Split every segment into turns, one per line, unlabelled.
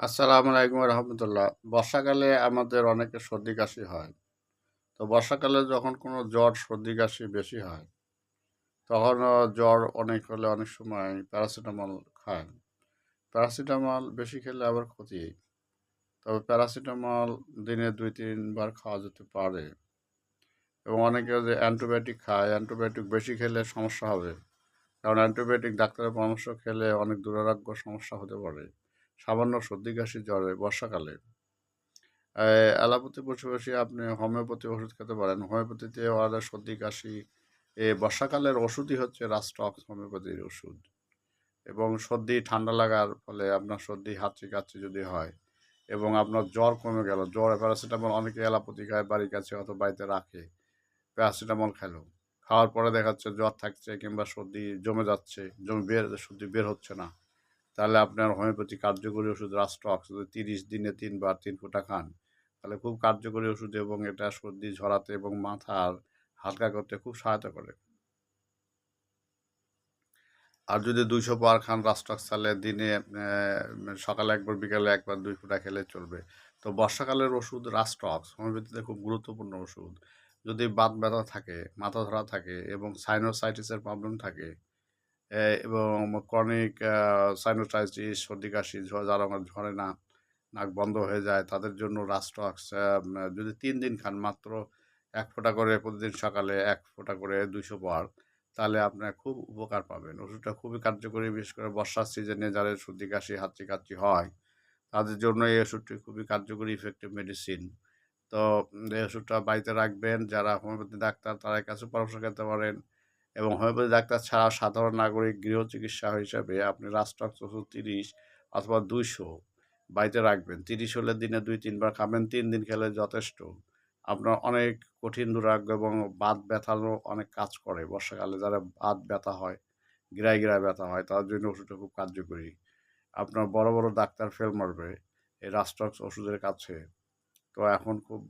আসসালামু আলাইকুম রহমতুল্লাহ। বর্ষাকালে আমাদের অনেকের সর্দি কাশি হয়। তো বর্ষাকালে যখন কোনো জ্বর, সর্দি কাশি বেশি হয় তখন জ্বর অনেক হলে অনেক সময় প্যারাসিটামল খায় প্যারাসিটামল বেশি খেলে আবার ক্ষতি। তবে প্যারাসিটামল দিনে দুই তিনবার খাওয়া যেতে পারে। এবং অনেকে যে অ্যান্টিবায়োটিক খায়, অ্যান্টিবায়োটিক বেশি খেলে সমস্যা হবে। কারণ অ্যান্টিবায়োটিক ডাক্তারের পরামর্শ খেলে অনেক দুরারোগ্য সমস্যা হতে পারে। সামান্য সর্দি, কাশি, জ্বরে, বর্ষাকালে। অ্যালোপ্যাথি পাশাপাশি আপনি হোমিওপ্যাথি ওষুধ খেতে পারেন। হোমিওপ্যাথিতে ওরা সর্দি, কাশি, এ, বর্ষাকালের ওষুধই হচ্ছে রাস্টক্স হোমিওপ্যাথির ওষুধ। এবং সর্দি, ঠান্ডা লাগার ফলে আপনার সর্দি, হাঁচি কাচ্ছি যদি হয় এবং আপনার জ্বর কমে গেল, জ্বর, প্যারাসিটামল অনেকে অ্যালোপ্যাথি খায়, বাড়ির কাছে অথবা বাড়িতে রাখে, প্যারাসিটামল খেলো। খাওয়ার পরে দেখাচ্ছে জ্বর থাকছে কিংবা সর্দি জমে যাচ্ছে, জমে বের, সর্দি বের হচ্ছে না। তাহলে আপনার হোমিওপ্যাথি কার্যকরী ওষুধ রাস্টক্স যদি তিরিশ দিনে তিনবার তিন ফোঁটা খান, তাহলে খুব কার্যকরী ওষুধ এবং এটা সর্দি, ঝরাতে এবং মাথার হালকা করতে খুব সহায়তা করে। আর যদি দুইশো পার খান রাস্টক্স তাহলে দিনে সকালে একবার, বিকালে একবার দুই ফোঁটা খেলে চলবে। তো বর্ষাকালের ওষুধ রাস্টক্স হোমিওপ্যাথিতে খুব গুরুত্বপূর্ণ ওষুধ। যদি বাত ব্যথা থাকে, মাথা ধরা থাকে এবং সাইনোসাইটিসের প্রবলেম থাকে এবং ক্রনিক সাইনোসাইটিস সর্দি কাশি যারা আমার ঝরে না, নাক বন্ধ হয়ে যায়, তাদের জন্য রাস্টক্স যদি তিন দিন খান, মাত্র এক ফোঁটা করে প্রতিদিন সকালে এক ফোঁটা করে দুশো বার, তাহলে আপনার খুব উপকার পাবেন। ওষুধটা খুবই কার্যকরী, বিশেষ করে বর্ষার সিজনে যাদের সর্দি কাশি, হাঁচি কাচ্চি হয়, তাদের জন্য এই ওষুধটি খুবই কার্যকরী ইফেক্টিভ মেডিসিন তো এই ওষুধটা বাড়িতে রাখবেন, যারা হোমিওপ্যাথি ডাক্তার তাদের কাছে পরামর্শ খেতে পারেন। এবং হোমিওপ্যাথি ডাক্তার ছাড়া সাধারণ নাগরিক গৃহ চিকিৎসা হিসাবে আপনি ওষুধ তিরিশ অথবা দুইশো বাড়িতে রাখবেন। তিরিশ হলে দিনে দুই, তিনবার খাবেন, তিন দিন খেলে যথেষ্ট। আপনার অনেক কঠিন দুরাগ্য এবং বাত ব্যথারও অনেক কাজ করে। বর্ষাকালে যারা বাত ব্যথা হয়, গিরায় গিরায় ব্যথা হয় তার জন্য ওষুধটা খুব কার্যকরী। আপনার বড় বড় ডাক্তার ফেল মারবে এই রাস্টক্স ওষুধের কাছে। তো এখন খুব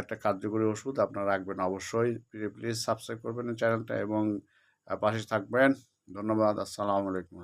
একটা কার্যকরী ওষুধ আপনারা রাখবেন অবশ্যই। প্লিজ সাবস্ক্রাইব করবেন চ্যানেলটা এবং পাশে থাকবেন। ধন্যবাদ। আসসালামু আলাইকুম